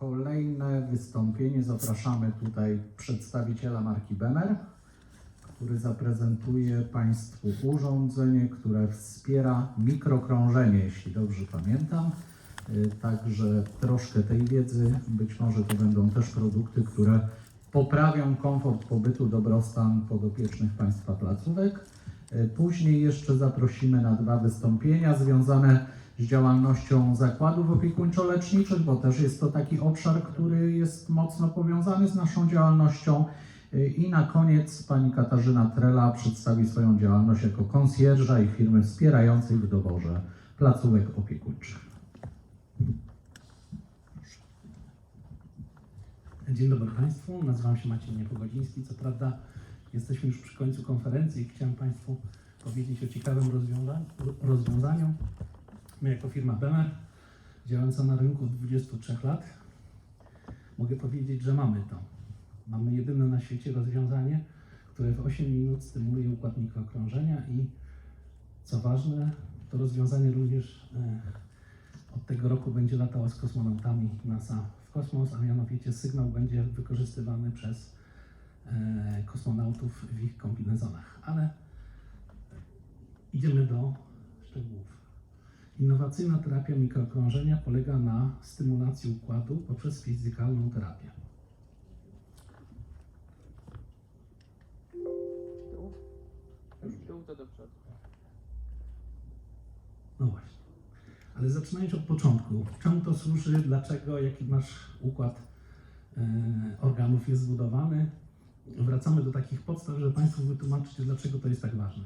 kolejne wystąpienie zapraszamy tutaj przedstawiciela marki Bemer, który zaprezentuje Państwu urządzenie, które wspiera mikrokrążenie, jeśli dobrze pamiętam. Y, Także troszkę tej wiedzy, być może to będą też produkty, które poprawią komfort pobytu, dobrostan podopiecznych Państwa placówek. Y, Później jeszcze zaprosimy na dwa wystąpienia związane z działalnością zakładów opiekuńczo-leczniczych, bo też jest to taki obszar, który jest mocno powiązany z naszą działalnością. I na koniec pani Katarzyna Trela przedstawi swoją działalność jako konsjerża i firmy wspierającej w doborze placówek opiekuńczych. Dzień dobry Państwu, nazywam się Maciej Niepogodziński. Co prawda jesteśmy już przy końcu konferencji i chciałem Państwu powiedzieć o ciekawym rozwiąza- rozwiązaniu. My jako firma Bemer, działająca na rynku od 23 lat, mogę powiedzieć, że mamy to. Mamy jedyne na świecie rozwiązanie, które w 8 minut stymuluje układ mikrokrążenia i co ważne, to rozwiązanie również e, od tego roku będzie latało z kosmonautami NASA w kosmos, a mianowicie sygnał będzie wykorzystywany przez e, kosmonautów w ich kombinezonach. Ale idziemy do szczegółów. Innowacyjna terapia mikrokrążenia polega na stymulacji układu poprzez fizykalną terapię. Dół. Dół to do przodu. No właśnie. Ale zaczynając od początku, czemu to służy, dlaczego, jaki nasz układ e, organów jest zbudowany, wracamy do takich podstaw, żeby Państwu wytłumaczyć, dlaczego to jest tak ważne.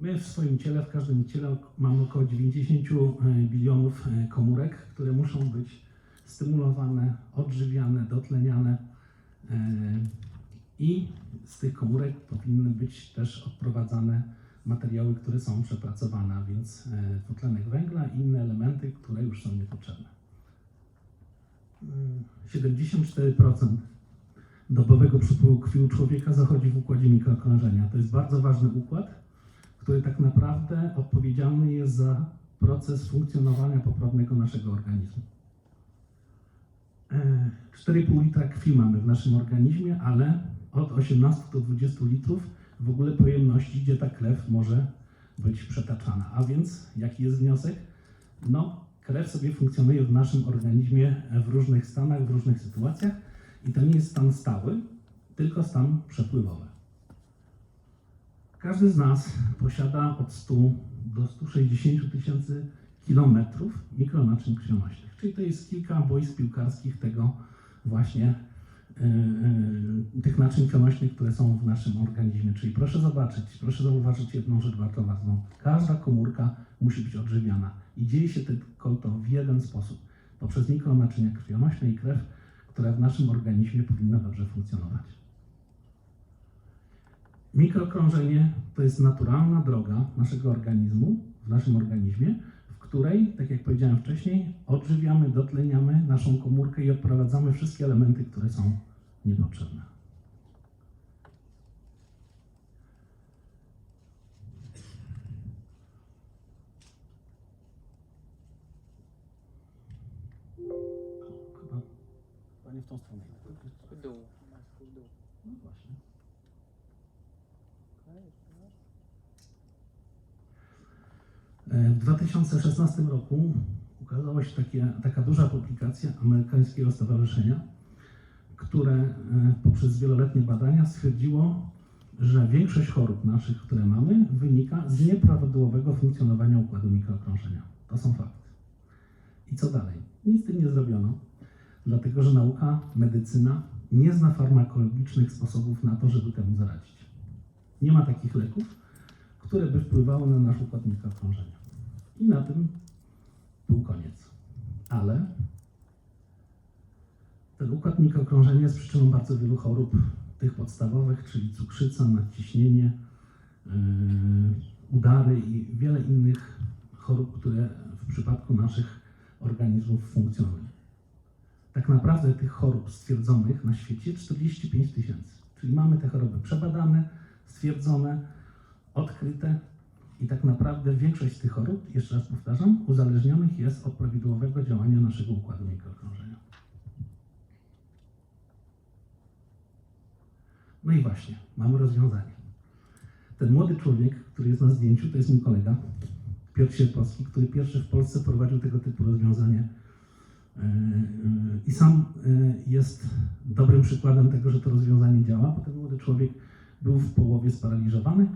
My w swoim ciele, w każdym ciele mamy około 90 bilionów e, komórek, które muszą być stymulowane, odżywiane, dotleniane e, i z tych komórek powinny być też odprowadzane materiały, które są przepracowane, a więc e, dwutlenek węgla i inne elementy, które już są niepotrzebne. Mm, 74% dobowego przepływu krwi u człowieka zachodzi w układzie mikrokrążenia. To jest bardzo ważny układ, który tak naprawdę odpowiedzialny jest za proces funkcjonowania poprawnego naszego organizmu. E, 4,5 litra krwi mamy w naszym organizmie, ale od 18 do 20 litrów w ogóle pojemności, gdzie ta krew może być przetaczana. A więc jaki jest wniosek? No, krew sobie funkcjonuje w naszym organizmie w różnych stanach, w różnych sytuacjach i to nie jest stan stały, tylko stan przepływowy. Każdy z nas posiada od 100 do 160 tysięcy kilometrów mikronaczyń krwionośnych, czyli to jest kilka boisk piłkarskich tego właśnie yy, yy, tych naczyń krwionośnych, które są w naszym organizmie. Czyli proszę zobaczyć, proszę zauważyć jedną rzecz bardzo ważną. Każda komórka musi być odżywiana i dzieje się tylko to w jeden sposób. Poprzez mikronaczynia krwionośne i krew, która w naszym organizmie powinna dobrze funkcjonować. Mikrokrążenie to jest naturalna droga naszego organizmu, w naszym organizmie, w której, tak jak powiedziałem wcześniej, odżywiamy, dotleniamy naszą komórkę i odprowadzamy wszystkie elementy, które są niepotrzebne. O, Chyba, chyba nie w tą stronę. W dół. No właśnie. E, W 2016 roku ukazała się takie, taka duża publikacja amerykańskiego stowarzyszenia, które e, poprzez wieloletnie badania stwierdziło, że większość chorób naszych, które mamy, wynika z nieprawidłowego funkcjonowania układu mikrokrążenia. To są fakty. I co dalej? Nic z tym nie zrobiono, dlatego że nauka, medycyna nie zna farmakologicznych sposobów na to, żeby temu zaradzić. Nie ma takich leków, które by wpływały na nasz układ mikrokrążenia. I na tym był koniec. Ale ten układ mikrokrążenia jest przyczyną bardzo wielu chorób, tych podstawowych, czyli cukrzyca, nadciśnienie, yy, udary i wiele innych chorób, które w przypadku naszych organizmów funkcjonują. Tak naprawdę tych chorób stwierdzonych na świecie 45 tysięcy. Czyli mamy te choroby przebadane, stwierdzone, odkryte i tak naprawdę większość tych chorób, jeszcze raz powtarzam, uzależnionych jest od prawidłowego działania naszego układu mikrokrążenia. No i właśnie, mamy rozwiązanie. Ten młody człowiek, który jest na zdjęciu, to jest mój kolega Piotr Sierpowski, który pierwszy w Polsce prowadził tego typu rozwiązanie e, e, i sam e, jest dobrym przykładem tego, że to rozwiązanie działa. Potem młody człowiek był w połowie sparaliżowany.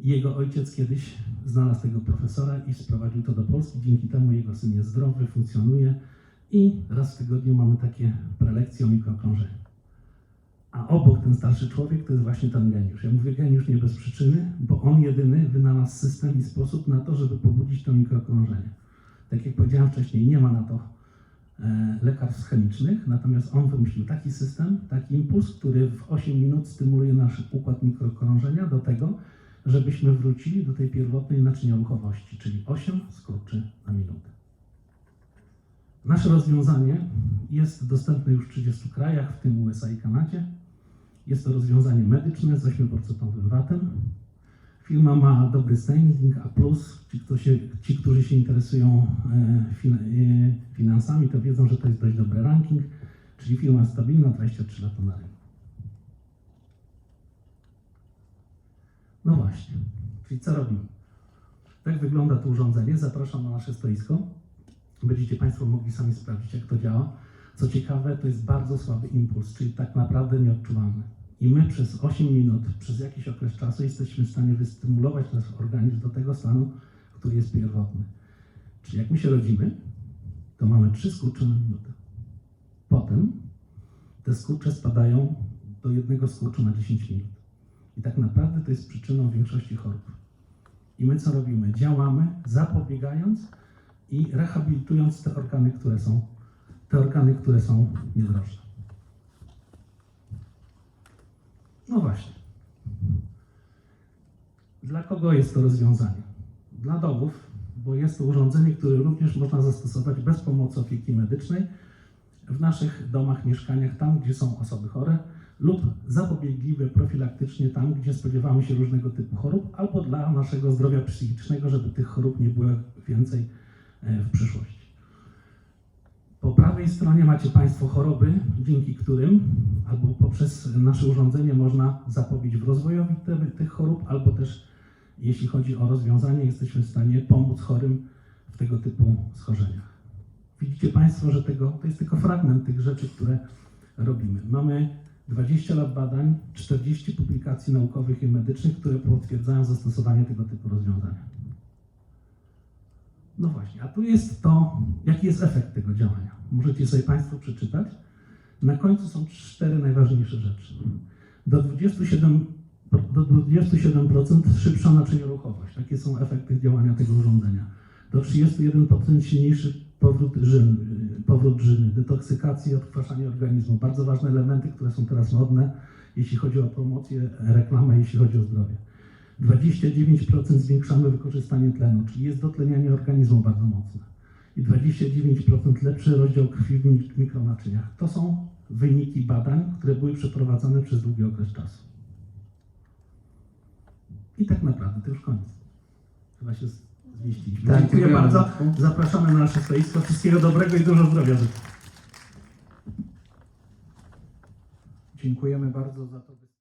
Jego ojciec kiedyś znalazł tego profesora i sprowadził to do Polski. Dzięki temu jego syn jest zdrowy, funkcjonuje i raz w tygodniu mamy takie prelekcje o mikrokrążeniu. A obok ten starszy człowiek to jest właśnie ten geniusz. Ja mówię geniusz nie bez przyczyny, bo on jedyny wynalazł system i sposób na to, żeby pobudzić to mikrokrążenie. Tak jak powiedziałem wcześniej, nie ma na to lekarstw chemicznych, natomiast on wymyślił taki system, taki impuls, który w 8 minut stymuluje nasz układ mikrokrążenia do tego, żebyśmy wrócili do tej pierwotnej naczynioruchowości, czyli 8 skurczy na minutę. Nasze rozwiązanie jest dostępne już w 30 krajach, w tym USA i Kanadzie. Jest to rozwiązanie medyczne z 8% VAT-em. Firma ma dobry standing A+. Ci, kto się, ci którzy się interesują e, e, finansami, to wiedzą, że to jest dość dobry ranking, czyli firma stabilna, 23 lata na rynku. No właśnie, czyli co robimy? Tak wygląda to urządzenie. Zapraszam na nasze stoisko. Będziecie Państwo mogli sami sprawdzić, jak to działa. Co ciekawe, to jest bardzo słaby impuls, czyli tak naprawdę nieodczuwalny. I my przez 8 minut, przez jakiś okres czasu jesteśmy w stanie wystymulować nasz organizm do tego stanu, który jest pierwotny. Czyli jak my się rodzimy, to mamy 3 skurcze na minutę. Potem te skurcze spadają do jednego skurczu na 10 minut. I tak naprawdę to jest przyczyną większości chorób. I my co robimy? Działamy zapobiegając i rehabilitując te organy, które są, te organy, które są niedrożne. No właśnie. Dla kogo jest to rozwiązanie? Dla domów, bo jest to urządzenie, które również można zastosować bez pomocy opieki medycznej w naszych domach, mieszkaniach, tam gdzie są osoby chore, lub zapobiegliwe profilaktycznie tam, gdzie spodziewamy się różnego typu chorób, albo dla naszego zdrowia psychicznego, żeby tych chorób nie było więcej e, w przyszłości. Prawej stronie macie Państwo choroby, dzięki którym albo poprzez nasze urządzenie można zapobiec w rozwojowi te, tych chorób, albo też jeśli chodzi o rozwiązanie, jesteśmy w stanie pomóc chorym w tego typu schorzeniach. Widzicie Państwo, że tego, to jest tylko fragment tych rzeczy, które robimy. Mamy 20 lat badań, 40 publikacji naukowych i medycznych, które potwierdzają zastosowanie tego typu rozwiązania. No właśnie, a tu jest to, jaki jest efekt tego działania. Możecie sobie Państwo przeczytać. Na końcu są cztery najważniejsze rzeczy. Do 27, do 27% szybsza naczynioruchowość. Takie są efekty działania tego urządzenia. Do 31% silniejszy powrót żyny, powrót żyny, detoksykacji i odkwaszanie organizmu. Bardzo ważne elementy, które są teraz modne, jeśli chodzi o promocję, reklamę, jeśli chodzi o zdrowie. 29% zwiększamy wykorzystanie tlenu, czyli jest dotlenianie organizmu bardzo mocne. I 29% lepszy rozdział krwi w mik- mikronaczyniach. To są wyniki badań, które były przeprowadzone przez długi okres czasu. I tak naprawdę to już koniec. Chyba się zmieściliśmy. Tak, Dziękuję dziękujemy bardzo. Wojtku. Zapraszamy na nasze stoisko. Wszystkiego dobrego i dużo zdrowia. Dziękujemy bardzo za to.